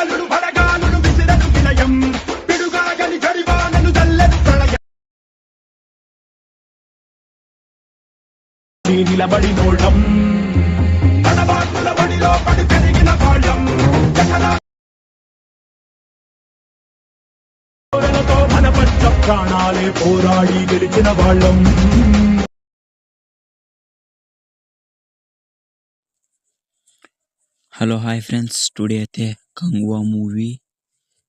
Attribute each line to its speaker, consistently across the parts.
Speaker 1: వడగాలుడు వడగాలుడు విసిరను విలయం పిడుగాగని జడివానను చల్లెను ప్రళయం. నిలబడి నోళ్ళం. తడబాటుల బడిలో పడి పెరిగిన వాళ్ళం మన పచ్చ ప్రాణాలే పోరాడి గెలిచిన వాళ్ళం
Speaker 2: హలో హాయ్ ఫ్రెండ్స్ టుడే అయితే కంగువా మూవీ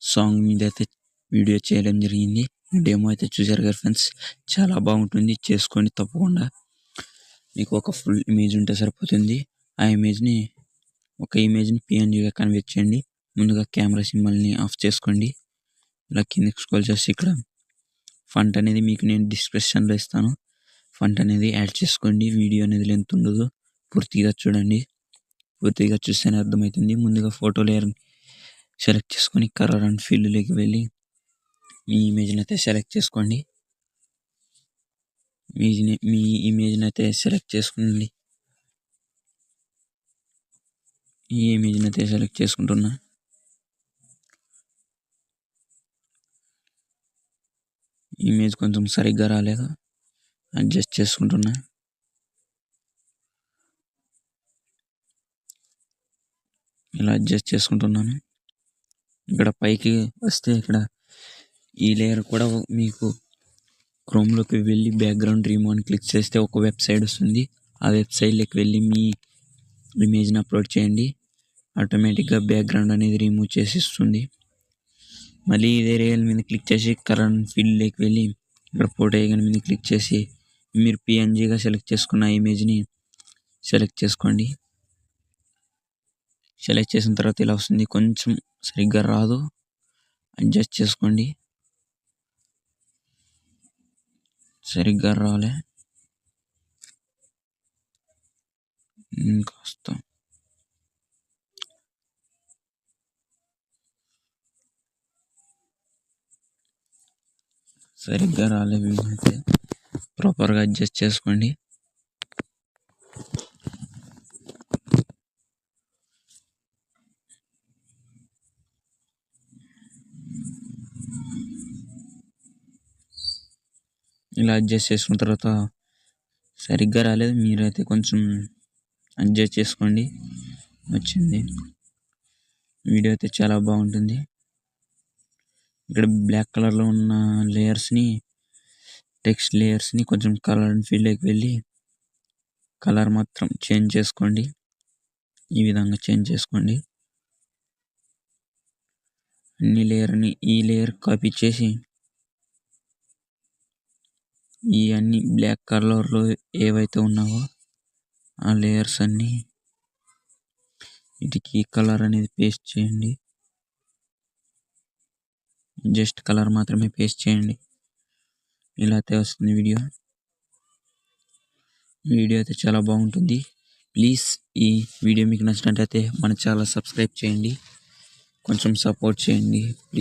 Speaker 2: సాంగ్ మీద అయితే వీడియో చేయడం జరిగింది. డెమో అయితే చూసారు కదా ఫ్రెండ్స్ చాలా బాగుంటుంది. చేసుకోండి తప్పకుండా మీకు ఒక ఫుల్ ఇమేజ్ ఉంటే సరిపోతుంది. ఆ ఇమేజ్ని ఒక ఇమేజ్ని పిఎన్జీగా కన్వర్ట్ చేయండి. ముందుగా కెమెరా సింబల్ని ఆఫ్ చేసుకోండి. ఇలా కిందకి స్కోల్ చేసి ఇక్కడ ఫంట్ అనేది మీకు నేను డిస్క్రిప్షన్లో ఇస్తాను. ఫంట్ అనేది యాడ్ చేసుకోండి. వీడియో అనేది లెంత్ ఉండదు. పూర్తిగా చూడండి. పూర్తిగా చూస్తేనే అర్థమవుతుంది. ముందుగా ఫోటో లేయర్ సెలెక్ట్ చేసుకొని కలర్ అండ్ ఫీల్డ్లోకి వెళ్ళి మీ ఇమేజ్ని అయితే సెలెక్ట్ చేసుకోండి. మీ మీ ఇమేజ్ని అయితే సెలెక్ట్ చేసుకోండి ఈ ఇమేజ్ని అయితే సెలెక్ట్ చేసుకుంటున్నా. ఇమేజ్ కొంచెం సరిగ్గా రాలేదు? అడ్జస్ట్ చేసుకుంటున్నా. ఇలా అడ్జస్ట్ చేసుకుంటున్నాను. ఇక్కడ పైకి వస్తే ఇక్కడ ఈ లేయర్ కూడా మీకు క్రోమ్లోకి వెళ్ళి బ్యాక్గ్రౌండ్ రిమూవ్ అని క్లిక్ చేస్తే ఒక వెబ్సైట్ వస్తుంది. ఆ వెబ్సైట్లోకి వెళ్ళి మీ ఇమేజ్ని అప్లోడ్ చేయండి. ఆటోమేటిక్గా బ్యాక్గ్రౌండ్ అనేది రిమూవ్ చేసి ఇస్తుంది. మళ్ళీ ఇదే రియల్ మీద క్లిక్ చేసి కరెంట్ ఫీల్డ్లోకి వెళ్ళి ఇక్కడ ఫోటో ఐకాన్ మీద క్లిక్ చేసి మీరు పిఎన్జీగా సెలెక్ట్ చేసుకున్న ఇమేజ్ని సెలెక్ట్ చేసుకోండి. సెలెక్ట్ చేసిన తర్వాత ఇలా వస్తుంది. కొంచెం సరిగ్గా రాదు. అడ్జస్ట్ చేసుకోండి. సరిగ్గా రాలే. ఇంకాస్త. సరిగ్గా రాలే. అయితే ప్రాపర్గా అడ్జస్ట్ చేసుకోండి. ఇలా అడ్జస్ట్ చేసుకున్న తర్వాత సరిగ్గా రాలేదు. మీరైతే కొంచెం అడ్జస్ట్ చేసుకోండి. వచ్చింది. వీడియో అయితే చాలా బాగుంటుంది. ఇక్కడ బ్లాక్ కలర్లో ఉన్న లేయర్స్ని టెక్స్ట్ లేయర్స్ని కొంచెం కలర్ అండ్ ఫీల్డ్లోకి వెళ్ళి కలర్ మాత్రం చేంజ్ చేసుకోండి. ఈ విధంగా చేంజ్ చేసుకోండి. అన్ని లేయర్ని ఈ లేయర్ కాపీ చేసి ఈ అన్ని బ్లాక్ కలర్లో ఏవైతే ఉన్నావో ఆ లేయర్స్ అన్నీ వీటికి కలర్ అనేది పేస్ట్ చేయండి. జస్ట్ కలర్ మాత్రమే పేస్ట్ చేయండి. ఇలా అయితే వస్తుంది వీడియో వీడియో అయితే చాలా బాగుంటుంది. ప్లీజ్ ఈ వీడియో మీకు నచ్చినట్టయితే మన ఛానల్ సబ్స్క్రైబ్ చేయండి. కొంచెం సపోర్ట్ చేయండి. ప్లీజ్